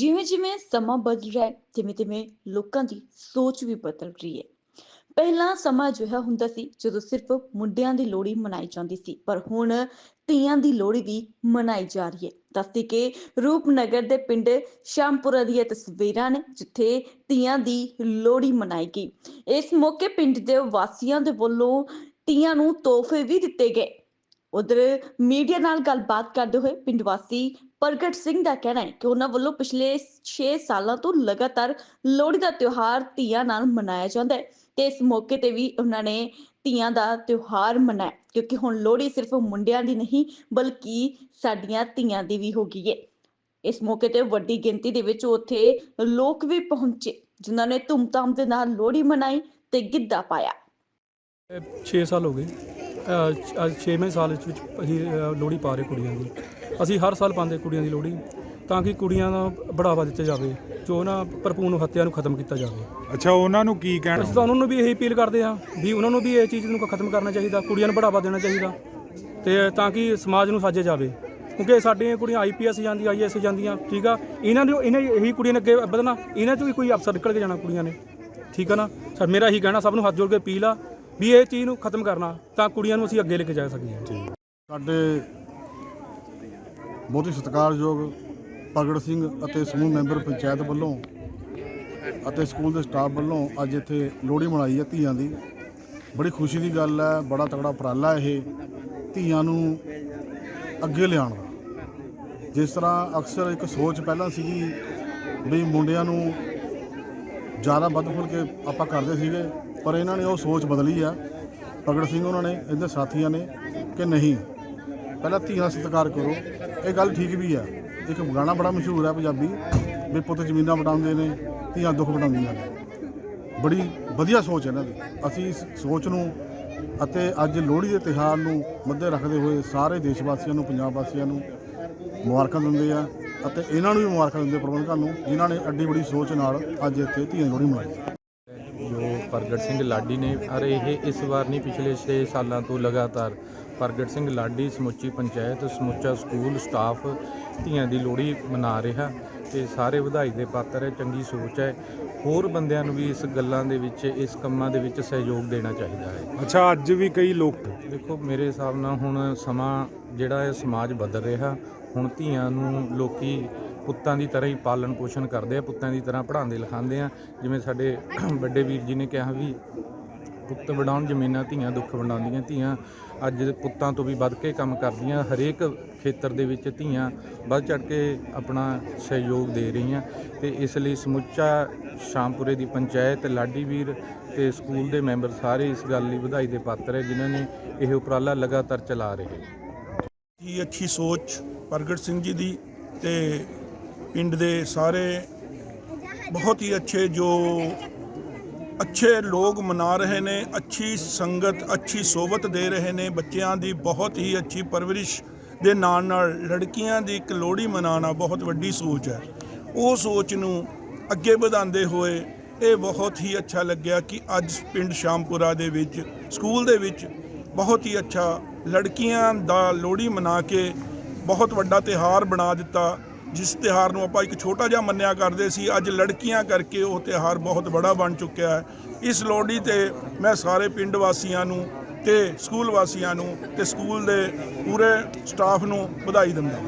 ਜਿਵੇਂ-ਜਿਵੇਂ ਸਮਾਂ ਬਦਲ ਰਿਹਾ ਹੈ ਤਿਵੇਂ-ਤਿਵੇਂ ਲੋਕਾਂ ਦੀ ਸੋਚ ਵੀ ਬਦਲ ਰਹੀ ਹੈ। ਪਹਿਲਾਂ ਸਮਾਂ ਅਜਿਹਾ ਹੁੰਦਾ ਸੀ ਜਦੋਂ ਸਿਰਫ ਮੁੰਡਿਆਂ ਦੀ ਲੋਹੜੀ ਮਨਾਈ ਜਾਂਦੀ ਸੀ, ਪਰ ਹੁਣ ਧੀਆਂ ਦੀ ਲੋਹੜੀ ਵੀ ਮਨਾਈ ਜਾ ਰਹੀ ਹੈ। ਦੱਸਦੀ ਕਿ ਰੂਪਨਗਰ ਦੇ ਪਿੰਡ ਸ਼ਾਮਪੁਰਾ ਦੀਆਂ ਤਸਵੀਰਾਂ ਨੇ ਜਿੱਥੇ ਧੀਆਂ ਦੀ ਲੋਹੜੀ ਮਨਾਈ ਗਈ। ਇਸ ਮੌਕੇ ਪਿੰਡ ਦੇ ਵਾਸੀਆਂ ਦੇ ਵੱਲੋਂ ਧੀਆਂ ਨੂੰ ਤੋਹਫੇ ਵੀ ਦਿੱਤੇ ਗਏ। ਉਧਰ ਮੀਡੀਆ ਨਾਲ ਗੱਲਬਾਤ ਕਰਦੇ ਹੋਏ ਪਿੰਡ ਵਾਸੀ ਪ੍ਰਗਟ ਸਿੰਘ ਦਾ ਕਹਿਣਾ ਹੈ ਕਿ ਉਹਨਾਂ ਵੱਲੋਂ ਪਿਛਲੇ 6 ਸਾਲਾਂ ਤੋਂ ਲਗਾਤਾਰ ਲੋਹੜੀ ਦਾ ਤਿਉਹਾਰ ਧੀਆਂ ਨਾਲ ਮਨਾਇਆ ਜਾਂਦਾ ਹੈ ਤੇ ਇਸ ਮੌਕੇ ਤੇ ਵੀ ਉਹਨਾਂ ਨੇ ਧੀਆਂ ਦਾ ਤਿਉਹਾਰ ਮਨਾਇਆ ਕਿਉਂਕਿ ਹੁਣ ਲੋਹੜੀ ਸਿਰਫ ਮੁੰਡਿਆਂ ਦੀ ਨਹੀਂ ਬਲਕਿ ਸਾਡੀਆਂ ਧੀਆਂ ਦੀ ਵੀ ਹੋ ਗਈ ਹੈ। ਇਸ ਮੌਕੇ ਤੇ ਵੱਡੀ ਗਿਣਤੀ ਦੇ ਵਿੱਚ ਉੱਥੇ ਲੋਕ ਵੀ ਪਹੁੰਚੇ ਜਿਨ੍ਹਾਂ ਨੇ ਧੂਮਧਾਮ ਦੇ ਨਾਲ ਲੋਹੜੀ ਮਨਾਈ ਤੇ ਗਿੱਧਾ ਪਾਇਆ। 6 ਸਾਲ ਹੋ ਗਏ। ਅ, ਅੱਜ 6ਵੇਂ ਸਾਲ ਵਿੱਚ ਅਸੀਂ ਲੋਹੜੀ ਪਾ ਰਹੇ ਕੁੜੀਆਂ ਦੀ। ਅਸੀਂ ਹਰ ਸਾਲ ਪਾਉਂਦੇ ਕੁੜੀਆਂ ਦੀ ਲੋਹੜੀ ਤਾਂ ਕਿ ਕੁੜੀਆਂ ਦਾ ਬੜਾਵਾ ਦਿੱਤਾ ਜਾਵੇ ਜੋ ਨਾ ਭਰਪੂਰ ਹੱਤਿਆ ਨੂੰ ਖਤਮ ਕੀਤਾ ਜਾਵੇ। ਅੱਛਾ ਉਹਨਾਂ ਨੂੰ ਕੀ ਅਸੀਂ ਕਹਿਣਾ ਤਾਂ ਉਹਨਾਂ ਨੂੰ ਵੀ ਇਹੀ ਅਪੀਲ ਕਰਦੇ ਹਾਂ ਵੀ ਉਹਨਾਂ ਨੂੰ ਵੀ ਇਹ ਚੀਜ਼ ਨੂੰ ਖਤਮ ਕਰਨਾ ਚਾਹੀਦਾ ਕੁੜੀਆਂ ਨੂੰ ਬੜਾਵਾ ਦੇਣਾ ਚਾਹੀਦਾ ਤੇ ਤਾਂ ਕਿ ਸਮਾਜ ਨੂੰ ਸਾਜੇ ਜਾਵੇ। ਕਿਉਂਕਿ ਸਾਡੀਆਂ ਕੁੜੀਆਂ ਆਈਪੀਐਸ ਜਾਂਦੀ ਆਈਐਸ ਜਾਂਦੀਆਂ ਠੀਕ ਆ? ਇਹਨਾਂ ਦੀ ਇਹਨਾਂ ਇਹੀ ਕੁੜੀਆਂ ਨੇ ਅੱਗੇ ਵਧਣਾ ਇਹਨਾਂ ਚੋਂ ਵੀ ਕੋਈ ਅਫਸਰ ਨਿਕਲ ਕੇ ਜਾਣਾ ਕੁੜੀਆਂ ਨੇ ਠੀਕ ਆ ਨਾ? ਸਰ ਮੇਰਾ ਇਹੀ ਕਹਿਣਾ ਸਭ ਨੂੰ ਹੱਥ ਜੋੜ ਕੇ ਅਪੀਲ ਆ ਵੀ ਇਹ ਚੀਜ਼ ਨੂੰ ਖਤਮ ਕਰਨਾ ਤਾਂ ਕੁੜੀਆਂ ਨੂੰ ਅਸੀਂ ਅੱਗੇ ਲੈ ਕੇ ਜਾ ਸਕੀਏ। ਸਾਡੇ ਬਹੁਤ ਹੀ ਸਤਿਕਾਰਯੋਗ ਪ੍ਰਗਟ ਸਿੰਘ ਅਤੇ ਸਮੂਹ ਮੈਂਬਰ ਪੰਚਾਇਤ ਵੱਲੋਂ ਅਤੇ ਸਕੂਲ ਦੇ ਸਟਾਫ ਵੱਲੋਂ ਅੱਜ ਇੱਥੇ ਲੋਹੜੀ ਮਨਾਈ ਹੈ ਧੀਆਂ ਦੀ। ਬੜੀ ਖੁਸ਼ੀ ਦੀ ਗੱਲ ਹੈ, ਬੜਾ ਤਕੜਾ ਉਪਰਾਲਾ ਇਹ ਧੀਆਂ ਨੂੰ ਅੱਗੇ ਲਿਆਉਣ ਦਾ। ਜਿਸ ਤਰ੍ਹਾਂ ਅਕਸਰ ਇੱਕ ਸੋਚ ਪਹਿਲਾਂ ਸੀਗੀ ਵੀ ਮੁੰਡਿਆਂ ਨੂੰ ਜ਼ਿਆਦਾ ਵੱਧ ਫੁੱਲ ਕੇ ਆਪਾਂ ਕਰਦੇ ਸੀਗੇ, ਪਰ ਇਹਨਾਂ ਨੇ ਉਹ ਸੋਚ ਬਦਲੀ ਆ। ਪ੍ਰਗਟ ਸਿੰਘ ਉਹਨਾਂ ਨੇ, ਇਹਦੇ ਸਾਥੀਆਂ ਨੇ ਕਿ ਨਹੀਂ ਪਹਿਲਾਂ ਧੀਆਂ ਦਾ ਸਤਿਕਾਰ ਕਰੋ। ਇਹ ਗੱਲ ਠੀਕ ਵੀ ਆ ਇੱਕ ਗਾਣਾ ਬੜਾ ਮਸ਼ਹੂਰ ਹੈ ਪੰਜਾਬੀ। ਵੀ ਪੁੱਤ ਜ਼ਮੀਨਾਂ ਵਟਾਉਂਦੇ ਨੇ, ਧੀਆਂ ਦੁੱਖ ਵਟਾਉਂਦੀਆਂ ਨੇ। ਬੜੀ ਵਧੀਆ ਸੋਚ ਹੈ ਇਹਨਾਂ ਦੀ। ਅਸੀਂ ਇਸ ਸੋਚ ਨੂੰ ਅਤੇ ਅੱਜ ਲੋਹੜੀ ਦੇ ਤਿਉਹਾਰ ਨੂੰ ਮੱਦੇ ਰੱਖਦੇ ਹੋਏ ਸਾਰੇ ਦੇਸ਼ ਵਾਸੀਆਂ ਨੂੰ, ਪੰਜਾਬ ਵਾਸੀਆਂ ਨੂੰ ਮੁਬਾਰਕਾਂ ਦਿੰਦੇ ਆ ਅਤੇ ਇਹਨਾਂ ਨੂੰ ਵੀ ਮੁਬਾਰਕਾਂ ਦਿੰਦੇ ਪ੍ਰਬੰਧਕਾਂ ਨੂੰ, ਜਿਨ੍ਹਾਂ ਨੇ ਅੱਡੀ ਬੜੀ ਸੋਚ ਨਾਲ ਅੱਜ ਇੱਥੇ ਧੀਆਂ ਲੋਹੜੀ ਮਨਾਈ। ਜੋ ਪ੍ਰਗਟ ਸਿੰਘ ਲਾਡੀ ਨੇ ਅਰ ਇਹ ਇਸ ਵਾਰ ਨਹੀਂ ਪਿਛਲੇ 6 ਸਾਲਾਂ ਤੋਂ ਲਗਾਤਾਰ ਪ੍ਰਗਟ ਸਿੰਘ ਲਾਡੀ ਸਮੁੱਚੀ ਪੰਚਾਇਤ ਸਮੁੱਚਾ ਸਕੂਲ ਸਟਾਫ ਧੀਆਂ ਦੀ ਲੋਹੜੀ ਮਨਾ ਰਿਹਾ ਤੇ ਸਾਰੇ ਵਧਾਈ ਦੇ ਪਾਤਰ ਹੈ ਚੰਗੀ ਸੋਚ ਹੈ। ਹੋਰ ਬੰਦਿਆਂ ਨੂੰ ਵੀ ਇਸ ਗੱਲਾਂ ਦੇ ਵਿੱਚ ਇਸ ਕੰਮਾਂ ਦੇ ਵਿੱਚ ਸਹਿਯੋਗ ਦੇਣਾ ਚਾਹੀਦਾ ਹੈ। ਅੱਛਾ ਅੱਜ ਵੀ ਕਈ ਲੋਕ ਦੇਖੋ ਮੇਰੇ ਹਿਸਾਬ ਨਾਲ ਹੁਣ ਸਮਾਂ ਜਿਹੜਾ ਹੈ ਸਮਾਜ ਬਦਲ ਰਿਹਾ। ਹੁਣ ਧੀਆਂ ਨੂੰ ਲੋਕੀ ਪੁੱਤਾਂ ਦੀ ਤਰ੍ਹਾਂ ਹੀ ਪਾਲਣ ਪੋਸ਼ਣ ਕਰਦੇ ਆ, ਪੁੱਤਾਂ ਦੀ ਤਰ੍ਹਾਂ ਪੜ੍ਹਾਉਂਦੇ ਲਿਖਾਉਂਦੇ ਆ। ਜਿਵੇਂ ਸਾਡੇ ਵੱਡੇ ਵੀਰ ਜੀ ਨੇ ਕਿਹਾ ਵੀ ਪੁੱਤ ਵਡਾਉਣ ਜ਼ਮੀਨਾਂ ਧੀਆਂ ਦੁੱਖ ਵੰਡਾਉਂਦੀਆਂ, ਧੀਆਂ ਅੱਜ ਪੁੱਤਾਂ ਤੋਂ ਵੀ ਵੱਧ ਕੇ ਕੰਮ ਕਰਦੀਆਂ, ਹਰੇਕ ਖੇਤਰ ਦੇ ਵਿੱਚ ਧੀਆਂ ਵੱਧ ਚੜ ਕੇ ਆਪਣਾ ਸਹਿਯੋਗ ਦੇ ਰਹੀਆਂ। ਤੇ ਇਸ ਲਈ ਸਮੁੱਚਾ ਸ਼ਾਮਪੁਰੇ ਦੀ ਪੰਚਾਇਤ, ਲਾਡੀ ਵੀਰ ਤੇ ਸਕੂਲ ਦੇ ਮੈਂਬਰ ਸਾਰੇ ਇਸ ਗੱਲ ਲਈ ਵਧਾਈ ਦੇ ਪਾਤਰ ਹੈ, ਜਿਨ੍ਹਾਂ ਨੇ ਇਹ ਉਪਰਾਲਾ ਲਗਾਤਾਰ ਚਲਾ ਰਹੇ ਹੀ ਅੱਛੀ ਸੋਚ ਪ੍ਰਗਟ ਸਿੰਘ ਜੀ ਦੀ ਤੇ ਪਿੰਡ ਦੇ ਸਾਰੇ ਬਹੁਤ ਹੀ ਅੱਛੇ ਜੋ ਅੱਛੇ ਲੋਕ ਮਨਾ ਰਹੇ ਨੇ, ਅੱਛੀ ਸੰਗਤ, ਅੱਛੀ ਸੋਬਤ ਦੇ ਰਹੇ ਨੇ, ਬੱਚਿਆਂ ਦੀ ਬਹੁਤ ਹੀ ਅੱਛੀ ਪਰਵਰਿਸ਼ ਦੇ ਨਾਲ ਨਾਲ ਲੜਕੀਆਂ ਦੀ ਇੱਕ ਲੋਹੜੀ ਮਨਾਉਣਾ ਬਹੁਤ ਵੱਡੀ ਸੋਚ ਹੈ। ਉਹ ਸੋਚ ਨੂੰ ਅੱਗੇ ਵਧਾਉਂਦੇ ਹੋਏ ਇਹ ਬਹੁਤ ਹੀ ਅੱਛਾ ਲੱਗਿਆ ਕਿ ਅੱਜ ਪਿੰਡ ਸ਼ਾਮਪੁਰਾ ਦੇ ਵਿੱਚ, ਸਕੂਲ ਦੇ ਵਿੱਚ ਬਹੁਤ ਹੀ ਅੱਛਾ ਲੜਕੀਆਂ ਦਾ ਲੋਹੜੀ ਮਨਾ ਕੇ ਬਹੁਤ ਵੱਡਾ ਤਿਹਾਰ ਬਣਾ ਦਿੱਤਾ। ਜਿਸ ਤਿਹਾਰ ਨੂੰ ਆਪਾਂ ਇੱਕ ਛੋਟਾ ਜਿਹਾ ਮੰਨਿਆ ਕਰਦੇ ਸੀ, ਅੱਜ ਲੜਕੀਆਂ ਕਰਕੇ ਉਹ ਤਿਹਾਰ ਬਹੁਤ ਬੜਾ ਬਣ ਚੁੱਕਿਆ ਹੈ। ਇਸ ਲੋਹੜੀ ਤੇ ਮੈਂ ਸਾਰੇ ਪਿੰਡ ਵਾਸੀਆਂ ਨੂੰ ਤੇ ਸਕੂਲ ਵਾਸੀਆਂ ਨੂੰ ਤੇ ਸਕੂਲ ਦੇ ਪੂਰੇ ਸਟਾਫ ਨੂੰ ਵਧਾਈ ਦਿੰਦਾ